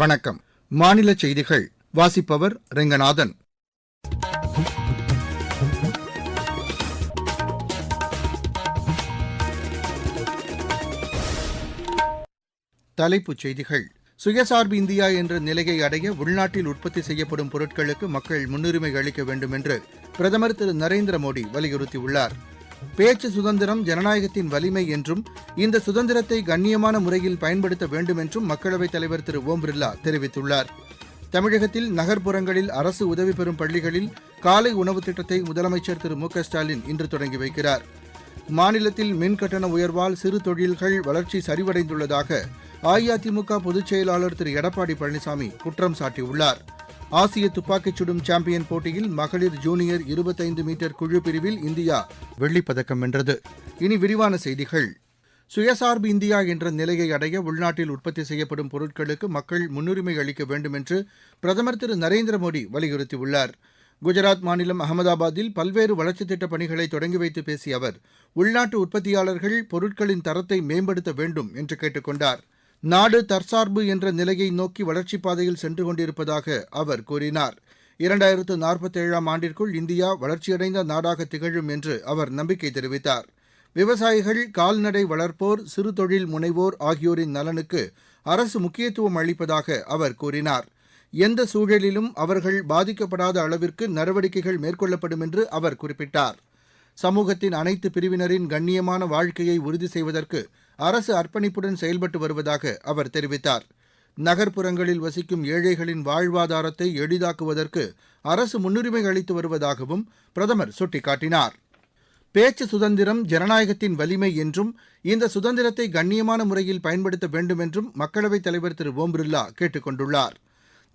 வணக்கம். மாநில செய்திகள் வாசிப்பவர் ரெங்கநாதன். தலைப்புச் செய்திகள். சுயசார்பு இந்தியா என்ற நிலையை அடைய உள்நாட்டில் உற்பத்தி செய்யப்படும் பொருட்களுக்கு மக்கள் முன்னுரிமை அளிக்க வேண்டும் என்று பிரதமர் திரு நரேந்திர மோடி வலியுறுத்தியுள்ளார். பேச்சு சுதந்திரம் ஜனநாயகத்தின் வலிமை என்றும் இந்த சுதந்திரத்தை கண்ணியமான முறையில் பயன்படுத்த வேண்டும் என்றும் மக்களவைத் தலைவர் திரு ஓம் பிர்லா தெரிவித்துள்ளார். தமிழகத்தில் நகர்ப்புறங்களில் அரசு உதவி பெறும் பள்ளிகளில் காலை உணவு திட்டத்தை முதலமைச்சர் திரு மு க ஸ்டாலின் இன்று தொடங்கி வைக்கிறார். மாநிலத்தில் மின் கட்டண உயர்வால் சிறு தொழில்கள் வளர்ச்சி சரிவடைந்துள்ளதாக அஇஅதிமுக பொதுச் செயலாளர் திரு எடப்பாடி பழனிசாமி குற்றம் சாட்டியுள்ளாா் ஆசிய துப்பாக்கிச் சுடும் சாம்பியன் போட்டியில் மகளிர் ஜூனியர் இருபத்தைந்து மீட்டர் குழு பிரிவில் இந்தியா வெள்ளிப் பதக்கம் வென்றது. இனி விரிவான செய்திகள். சுயசார்பு இந்தியா என்ற நிலையை அடைய உள்நாட்டில் உற்பத்தி செய்யப்படும் பொருட்களுக்கு மக்கள் முன்னுரிமை அளிக்க வேண்டும் என்று பிரதமர் திரு நரேந்திர மோடி வலியுறுத்தியுள்ளார். குஜராத் மாநிலம் அகமதாபாத்தில் பல்வேறு வளர்ச்சித் திட்டப் பணிகளை தொடங்கி வைத்து பேசிய அவர் உள்நாட்டு உற்பத்தியாளர்கள் பொருட்களின் தரத்தை மேம்படுத்த வேண்டும் என்று கேட்டுக் கொண்டார். நாடு தற்சார்பு என்ற நிலையை நோக்கி வளர்ச்சிப் பாதையில் சென்று கொண்டிருப்பதாக அவர் கூறினார். இரண்டாயிரத்து நாற்பத்தேழாம் ஆண்டிற்குள் இந்தியா வளர்ச்சியடைந்த நாடாக திகழும் என்று அவர் நம்பிக்கை தெரிவித்தார். விவசாயிகள் கால்நடை வளர்ப்போர் சிறு தொழில் முனைவோர் ஆகியோரின் நலனுக்கு அரசு முக்கியத்துவம் அளிப்பதாக அவர் கூறினார். எந்த சூழலிலும் அவர்கள் பாதிக்கப்படாத அளவிற்கு நடவடிக்கைகள் மேற்கொள்ளப்படும் என்று அவர் குறிப்பிட்டார். சமூகத்தின் அனைத்து பிரிவினரின் கண்ணியமான வாழ்க்கையை உறுதி செய்வதற்கு அரசு அர்ப்பணிப்புடன் செயல்பட்டு வருவதாக அவர் தெரிவித்தார். நகர்ப்புறங்களில் வசிக்கும் ஏழைகளின் வாழ்வாதாரத்தை எளிதாக்குவதற்கு அரசு முன்னுரிமை அளித்து வருவதாகவும் பிரதமர் சுட்டிக்காட்டினார். பேச்சு சுதந்திரம் ஜனநாயகத்தின் வலிமை என்றும் இந்த சுதந்திரத்தை கண்ணியமான முறையில் பயன்படுத்த வேண்டும் என்றும் மக்களவைத் தலைவர் திரு ஓம் பிர்லா கேட்டுக் கொண்டுள்ளார்.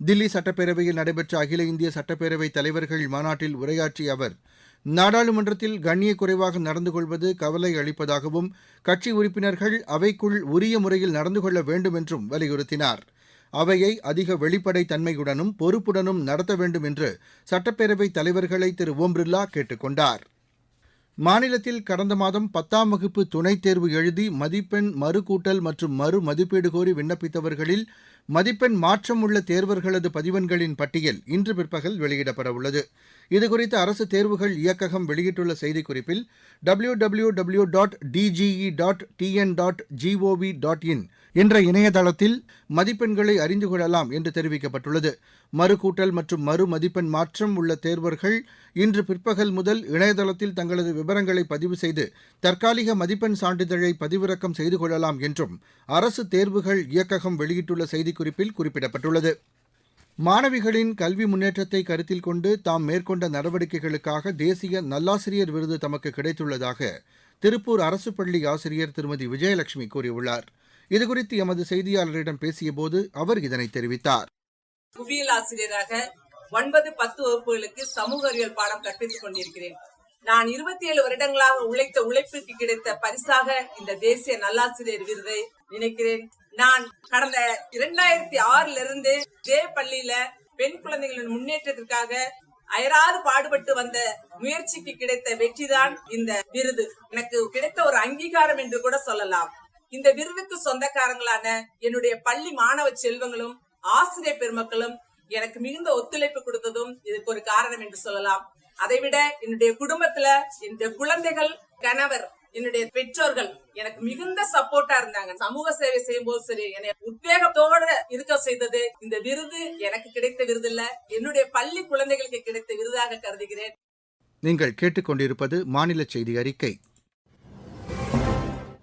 தில்லி சட்டப்பேரவையில் நடைபெற்ற அகில இந்திய சட்டப்பேரவை தலைவர்கள் மாநாட்டில் உரையாற்றிய அவர் நாடாளுமன்றத்தில் கண்ணிய குறைவாக நடந்து கொள்வது கவலை அளிப்பதாகவும் கட்சி உறுப்பினர்கள் அவைக்குள் உரிய முறையில் நடந்து கொள்ள வேண்டும் என்றும் வலியுறுத்தினார். அவையை அதிக வெளிப்படைத் தன்மையுடனும் பொறுப்புடனும் நடத்த வேண்டும் என்று சட்டப்பேரவைத் தலைவர்களை திரு ஓம் பிர்லா கேட்டுக் கொண்டாா் மாநிலத்தில் கடந்த மாதம் பத்தாம் வகுப்பு துணைத் தேர்வு எழுதி மதிப்பெண் மறுகூட்டல் மற்றும் மறு மதிப்பீடு கோரி விண்ணப்பித்தவர்களில் மதிப்பெண் மாற்றம் உள்ள தேர்வர்களது பதிவெண்களின் பட்டியல் இன்று பிற்பகல் வெளியிடப்பட உள்ளது இதுகுறித்து அரசு தேர்வுகள் இயக்ககம் வெளியிட்டுள்ள செய்திக்குறிப்பில் W W W dot DGE dot TN dot GOV dot in என்ற இணையதளத்தில் மதிப்பெண்களை அறிந்து கொள்ளலாம் என்று தெரிவிக்கப்பட்டுள்ளது. மறுகூட்டல் மற்றும் மறு மதிப்பெண் மாற்றம் உள்ள தேர்வர்கள் இன்று பிற்பகல் முதல் இணையதளத்தில் தங்களது விவரங்களை பதிவு செய்து தற்காலிக மதிப்பெண் சான்றிதழை பதிவிறக்கம் செய்து கொள்ளலாம் என்றும் அரசு தேர்வுகள் இயக்ககம் வெளியிட்டுள்ள செய்திக்குறிப்பில் குறிப்பிடப்பட்டுள்ளது. மாணவிகளின் கல்வி முன்னேற்றத்தை கருத்தில் கொண்டு தாம் மேற்கொண்ட நடவடிக்கைகளுக்காக தேசிய நல்லாசிரியர் விருது தமக்கு கிடைத்துள்ளதாக திருப்பூர் அரசு பள்ளி ஆசிரியர் திருமதி விஜயலட்சுமி கூறியுள்ளார். இதுகுறித்து எமது செய்தியாளரிடம் பேசியபோது அவர் இதனை தெரிவித்தார். புவியியல் ஆசிரியராக ஒன்பது பத்து வகுப்புகளுக்கு சமூக அறிவியல் பாடம் கற்பித்துக் கொண்டிருக்கிறேன். நான் இருபத்தி ஏழு வருடங்களாக உழைத்த உழைப்பிற்கு கிடைத்த பரிசாக இந்த தேசிய நல்லாசிரியர் விருதை நினைக்கிறேன். நான் கடந்த இரண்டாயிரத்தி ஆறுல இருந்து ஜே பள்ளியில பெண் குழந்தைகளின் முன்னேற்றத்திற்காக அயராது பாடுபட்டு வந்த முயற்சிக்கு கிடைத்த வெற்றிதான் இந்த விருது. எனக்கு கிடைத்த ஒரு அங்கீகாரம் என்று கூட சொல்லலாம். இந்த விருதுக்கு சொந்தக்காரங்களான என்னுடைய பள்ளி மாணவ செல்வங்களும் ஆசிரியர் பெருமக்களும் எனக்கு மிகுந்த ஒத்துழைப்பு கொடுத்ததும் இதுக்கு ஒரு காரணம் என்று சொல்லலாம். அதைவிட என்னுடைய குடும்பத்துல என்னுடைய குழந்தைகள் கணவர் என்னுடைய பெற்றோர்கள் எனக்கு மிகுந்த சப்போர்ட்டா இருந்தாங்க. சமூக சேவை செய்யும் போது சரி என்னை உத்வேகத்தோட இருக்க செய்தது இந்த விருது எனக்கு கிடைத்த விருது இல்ல என்னுடைய பள்ளி குழந்தைகளுக்கு கிடைத்த விருதாக கருதுகிறேன். நீங்கள் கேட்டுக்கொண்டிருப்பது மாநில செய்தி அறிக்கை.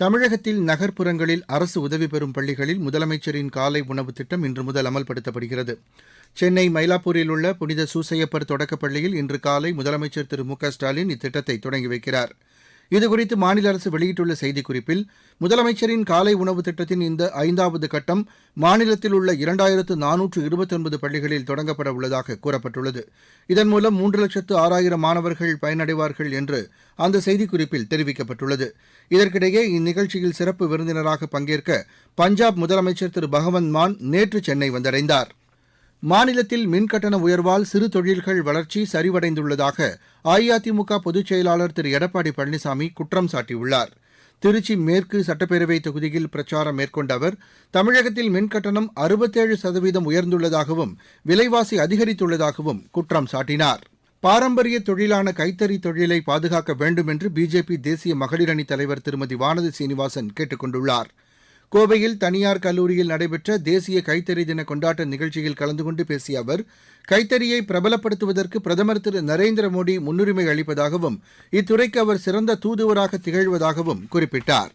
தமிழகத்தில் நகர்ப்புறங்களில் அரசு உதவி பெறும் பள்ளிகளில் முதலமைச்சரின் காலை உணவு திட்டம் இன்று முதல் அமல்படுத்தப்படுகிறது. சென்னை மயிலாப்பூரில் உள்ள புனித சூசையப்பர் தொடக்கப் பள்ளியில் இன்று காலை முதலமைச்சர் திரு மு க ஸ்டாலின் இத்திட்டத்தை தொடங்கி வைக்கிறார். இதுகுறித்து மாநில அரசு வெளியிட்டுள்ள செய்திக்குறிப்பில் முதலமைச்சரின் காலை உணவு திட்டத்தின் இந்த ஐந்தாவது கட்டம் மாநிலத்தில் உள்ள இரண்டாயிரத்து நானூற்று இருபத்தொன்பது பள்ளிகளில் தொடங்கப்பட உள்ளதாக கூறப்பட்டுள்ளது. இதன் மூலம் மூன்று லட்சத்து ஆறாயிரம் மாணவர்கள் பயனடைவார்கள் என்று அந்த செய்திக்குறிப்பில் தெரிவிக்கப்பட்டுள்ளது. இதற்கிடையே இந்நிகழ்ச்சியில் சிறப்பு விருந்தினராக பங்கேற்க பஞ்சாப் முதலமைச்சர் திரு. பகவந்த் மான் நேற்று சென்னை வந்தடைந்தார். மாநிலத்தில் மின்கட்டண உயர்வால் சிறு தொழில்கள் வளர்ச்சி சரிவடைந்துள்ளதாக அஇஅதிமுக பொதுச் செயலாளர் திரு. எடப்பாடி பழனிசாமி குற்றம் சாட்டியுள்ளார். திருச்சி மேற்கு சட்டப்பேரவை தொகுதியில் பிரச்சாரம் மேற்கொண்ட அவர் தமிழகத்தில் மின்கட்டணம் அறுபத்தேழு சதவீதம் உயர்ந்துள்ளதாகவும் விலைவாசி அதிகரித்துள்ளதாகவும் குற்றம் சாட்டினார். பாரம்பரிய தொழிலான கைத்தறி தொழிலை பாதுகாக்க வேண்டும் என்று பிஜேபி தேசிய மகளிர் அணி தலைவர் திருமதி வானதி சீனிவாசன் கேட்டுக் கொண்டுள்ளார். கோவையில் தனியார் கல்லூரியில் நடைபெற்ற தேசிய கைத்தறி தின கொண்டாட்ட நிகழ்ச்சியில் கலந்து கொண்டு பேசிய அவர் கைத்தறியை பிரபலப்படுத்துவதற்கு பிரதமர் திரு நரேந்திர மோடி முன்னுரிமை அளிப்பதாகவும் இத்துறைக்கு அவர் சிறந்த தூதுவராக திகழ்வதாகவும் குறிப்பிட்டார்.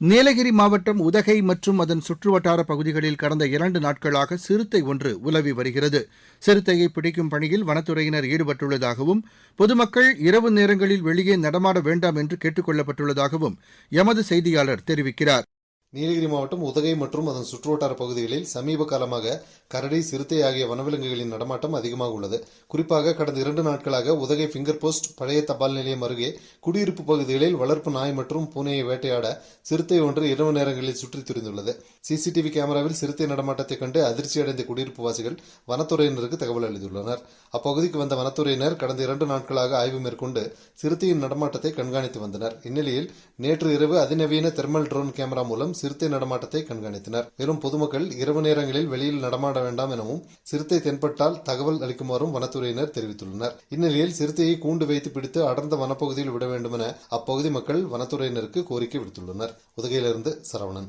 நீலகிரி மாவட்டம் உதகை மற்றும் அதன் சுற்றுவட்டார பகுதிகளில் கடந்த இரண்டு நாட்களாக சிறுத்தை ஒன்று உலவி வருகிறது. சிறுத்தையை பிடிக்கும் பணியில் வனத்துறையினர் ஈடுபட்டுள்ளதாகவும் பொதுமக்கள் இரவு நேரங்களில் வெளியே நடமாட வேண்டாம் என்று கேட்டுக் கொள்ளப்பட்டுள்ளதாகவும் எமது செய்தியாளர் தெரிவிக்கிறார். நீலகிரி மாவட்டம் உதகை மற்றும் அதன் சுற்றுவட்டார பகுதிகளில் சமீப காலமாக கரடி சிறுத்தை ஆகிய வனவிலங்குகளின் நடமாட்டம் அதிகமாக உள்ளது. குறிப்பாக கடந்த இரண்டு நாட்களாக உதகை ஃபிங்கர் போஸ்ட் பழைய தபால் நிலையம் அருகே குடியிருப்பு பகுதிகளில் வளர்ப்பு நாய் மற்றும் பூனையை வேட்டையாட சிறுத்தை ஒன்று இரவு நேரங்களில் சுற்றித் திரிந்துள்ளது. சிசிடிவி கேமராவில் சிறுத்தை நடமாட்டத்தைக் கண்டு அதிர்ச்சியடைந்த குடியிருப்பு வாசிகள் வனத்துறையினருக்கு தகவல் அளித்துள்ளனர். அப்பகுதிக்கு வந்த வனத்துறையினர் கடந்த இரண்டு நாட்களாக ஆய்வு மேற்கொண்டு சிறுத்தையின் நடமாட்டத்தை கண்காணித்து வந்தனர். இந்நிலையில் நேற்று இரவு அதிநவீன தெர்மல் ட்ரோன் கேமரா மூலம் சிறுத்தை நடமாட்டத்தை கண்காணித்தனர். மேலும் பொதுமக்கள் இரவு நேரங்களில் வெளியில் நடமாட வேண்டாம் எனவும் சிறுத்தை தென்பட்டால் தகவல் அளிக்குமாறும் வனத்துறையினர் தெரிவித்துள்ளனர். இந்நிலையில் சிறுத்தையை கூண்டு வைத்து பிடித்து அடர்ந்த வனப்பகுதியில் விட வேண்டும் என அப்பகுதி மக்கள் வனத்துறையினருக்கு கோரிக்கை விடுத்துள்ளனர். உதகையிலிருந்து சரவணன்.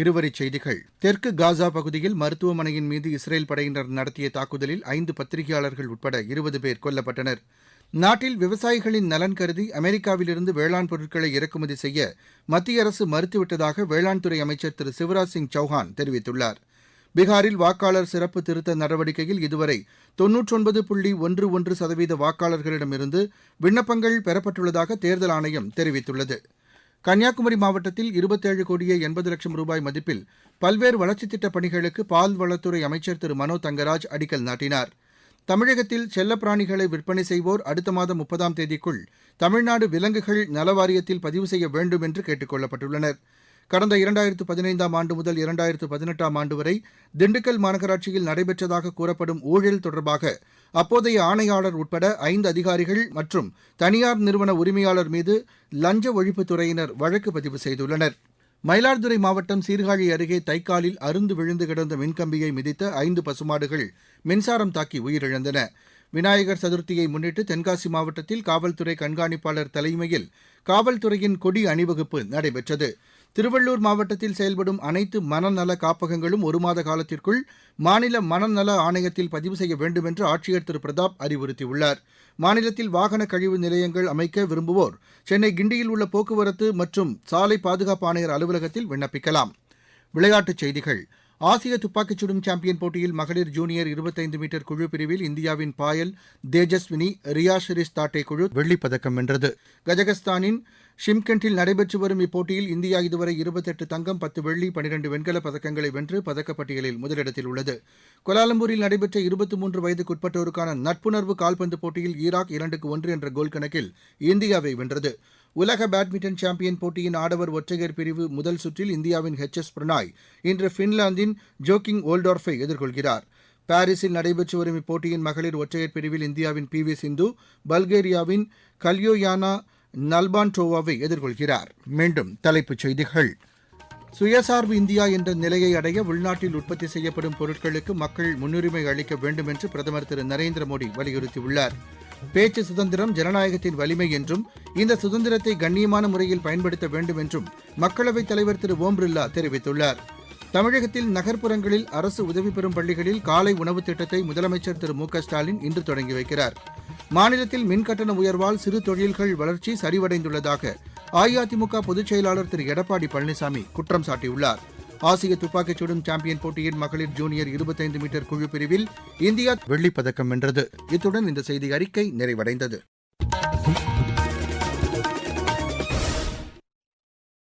இருவரிச் செய்திகள். தெற்கு காசா பகுதியில் மருத்துவமனையின் மீது இஸ்ரேல் படையினர் நடத்திய தாக்குதலில் ஐந்து பத்திரிகையாளர்கள் உட்பட இருபது பேர் கொல்லப்பட்டனர். நாட்டில் விவசாயிகளின் நலன் கருதி அமெரிக்காவிலிருந்து வேளாண் பொருட்களை இறக்குமதி செய்ய மத்திய அரசு மறுத்துவிட்டதாக வேளாண் துறை அமைச்சர் திரு சிவராஜ் சிங் சௌஹான் தெரிவித்துள்ளார். பீகாரில் வாக்காளர் சிறப்பு திருத்த நடவடிக்கையில் இதுவரை தொன்னூற்றொன்பது புள்ளி ஒன்று ஒன்று சதவீத வாக்காளர்களிடமிருந்து விண்ணப்பங்கள் பெறப்பட்டுள்ளதாக தேர்தல் ஆணையம் தெரிவித்துள்ளது. கன்னியாகுமரி மாவட்டத்தில் இருபத்தேழு கோடியே எண்பது லட்சம் ரூபாய் மதிப்பில் பல்வேறு வளர்ச்சித் திட்டப் பணிகளுக்கு பால்வளத்துறை அமைச்சர் திரு மனோ தங்கராஜ் அடிக்கல் நாட்டினார். தமிழகத்தில் செல்லப்பிராணிகளை விற்பனை செய்வோர் அடுத்த மாதம் முப்பதாம் தேதிக்குள் தமிழ்நாடு விலங்குகள் நலவாரியத்தில் பதிவு செய்ய வேண்டும் என்று கேட்டுக் கொள்ளப்பட்டுள்ளனர். கடந்த இரண்டாயிரத்து பதினைந்தாம் ஆண்டு முதல் இரண்டாயிரத்து பதினெட்டாம் ஆண்டு வரை திண்டுக்கல் மாநகராட்சியில் நடைபெற்றதாக கூறப்படும் ஊழல் தொடர்பாக அப்போதைய ஆணையாளர் உட்பட ஐந்து அதிகாரிகள் மற்றும் தனியார் நிறுவன உரிமையாளர் மீது லஞ்ச ஒழிப்புத்துறையினர் வழக்கு பதிவு செய்துள்ளனர். மயிலாடுதுறை மாவட்டம் சீர்காழி அருகே தைக்காலில் அருந்து விழுந்து கிடந்த மின்கம்பியை மிதித்த ஐந்து பசுமாடுகள் மின்சாரம் தாக்கி உயிரிழந்தன. விநாயகர் சதுர்த்தியை முன்னிட்டு தென்காசி மாவட்டத்தில் காவல்துறை கண்காணிப்பாளர் தலைமையில் காவல்துறையின் கொடி அணிவகுப்பு நடைபெற்றது. திருவள்ளூர் மாவட்டத்தில் செயல்படும் அனைத்து மனநல காப்பகங்களும் ஒரு மாத காலத்திற்குள் மாநில மனநல ஆணையத்தில் பதிவு செய்ய வேண்டும் என்று ஆட்சியர் திரு. பிரதாப் அறிவுறுத்தியுள்ளார். மாநிலத்தில் வாகன கழிவு நிலையங்கள் அமைக்க விரும்புவோர் சென்னை கிண்டியில் உள்ள போக்குவரத்து மற்றும் சாலை பாதுகாப்பு ஆணையர் அலுவலகத்தில் விண்ணப்பிக்கலாம். விளையாட்டுச் செய்திகள். ஆசிய துப்பாக்கிச் சுடும் சாம்பியன் போட்டியில் மகளிர் ஜூனியர் இருபத்தைந்து மீட்டர் குழு பிரிவில் இந்தியாவின் பாயல் தேஜஸ்வினி ரியா ஷிரிஸ் தாட்டே குழு வெள்ளிப் பதக்கம் வென்றது. கஜகஸ்தானின் ஷிம்கெண்டில் நடைபெற்று வரும் இப்போட்டியில் இந்தியா இதுவரை இருபத்தெட்டு தங்கம் பத்து வெள்ளி பனிரெண்டு வெண்கலப் பதக்கங்களை வென்று பதக்கப்பட்டியலில் முதலிடத்தில் உள்ளது. கோலாலம்பூரில் நடைபெற்ற இருபத்தி மூன்று வயதுக்குட்பட்டோருக்கான நட்புணர்வு கால்பந்து போட்டியில் ஈராக் இரண்டுக்கு ஒன்று என்ற கோல் கணக்கில் இந்தியாவை வென்றது. உலக பேட்மிண்டன் சாம்பியன் போட்டியின் ஆடவர் ஒற்றையர் பிரிவு முதல் சுற்றில் இந்தியாவின் ஹெச் எஸ் பிரணாய் இன்று பின்லாந்தின் ஜோக்கிங் ஓல்டார்ஃபை எதிர்கொள்கிறார். பாரிஸில் நடைபெற்று வரும் இப்போட்டியின் மகளிர் ஒற்றையர் பிரிவில் இந்தியாவின் பி வி சிந்து பல்கேரியாவின் கல்யோயானா நல்பான்டோவாவை எதிர்கொள்கிறார். மீண்டும் தலைப்புச் செய்திகள். சுயசார்பு இந்தியா என்ற நிலையை அடைய உள்நாட்டில் உற்பத்தி செய்யப்படும் பொருட்களுக்கு மக்கள் முன்னுரிமை அளிக்க வேண்டும் என்று பிரதமர் திரு நரேந்திர மோடி வலியுறுத்தியுள்ளார். பேச்சு சுதந்திரம் ஜனநாயகத்தின் வலிமை என்றும் இந்த சுதந்திரத்தை கண்ணியமான முறையில் பயன்படுத்த வேண்டும் என்றும் மக்களவைத் தலைவர் திரு ஓம் பிர்லா தெரிவித்துள்ளார். தமிழகத்தில் நகர்ப்புறங்களில் அரசு உதவி பெறும் பள்ளிகளில் காலை உணவு திட்டத்தை முதலமைச்சர் திரு மு க ஸ்டாலின் இன்று தொடங்கி வைக்கிறார். மாநிலத்தில் மின் கட்டண உயர்வால் சிறு தொழில்கள் வளர்ச்சி சரிவடைந்துள்ளதாக அஇஅதிமுக பொதுச் செயலாளர் திரு எடப்பாடி பழனிசாமி குற்றம் சாட்டியுள்ளார். ஆசிய துப்பாக்கிச் சுடும் சாம்பியன் போட்டியின் மகளிர் ஜூனியர் இருபத்தைந்து மீட்டர் குழு பிரிவில் இந்தியா வெள்ளிப்பதக்கம் வென்றது. இத்துடன் இந்த செய்தி அறிக்கை நிறைவடைந்தது.